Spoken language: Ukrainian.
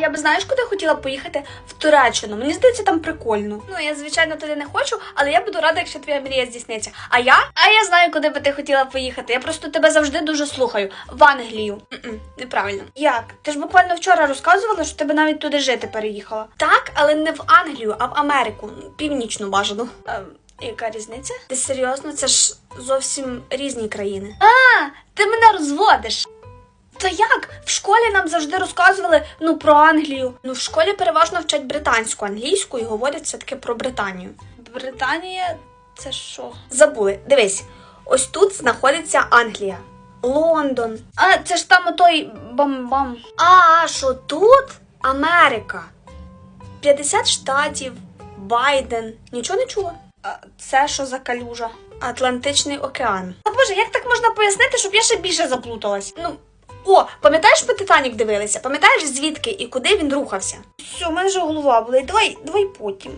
Я би знаєш, куди хотіла поїхати? В Туреччину. Мені здається, там прикольно. Ну, я, звичайно, туди не хочу, але я буду рада, якщо твоя мрія здійсниться. А я? А я знаю, куди би ти хотіла поїхати. Я просто тебе завжди дуже слухаю. В Англію. М-м, неправильно. Як? Ти ж буквально вчора розказувала, що тебе навіть туди жити переїхала. Так, але не в Англію, а в Америку. Північну бажану. Яка різниця? Ти серйозно? Це ж зовсім різні країни. А, ти мене розводиш. Та як? В школі нам завжди розказували ну про Англію. Ну в школі переважно вчать британську англійську і говорять все таки про Британію. Британія це що? Забули. Дивись, ось тут знаходиться Англія. Лондон. А це ж там отой бам-бам. А, що тут? Америка. 50 штатів, Байден. Нічого не чула. А це що за калюжа? Атлантичний океан. А боже, як так можна пояснити, щоб я ще більше заплуталась? Ну, о, пам'ятаєш, ми Титанік дивилися? Пам'ятаєш звідки і куди він рухався? Все, у мене вже голова болить. Давай, давай потім.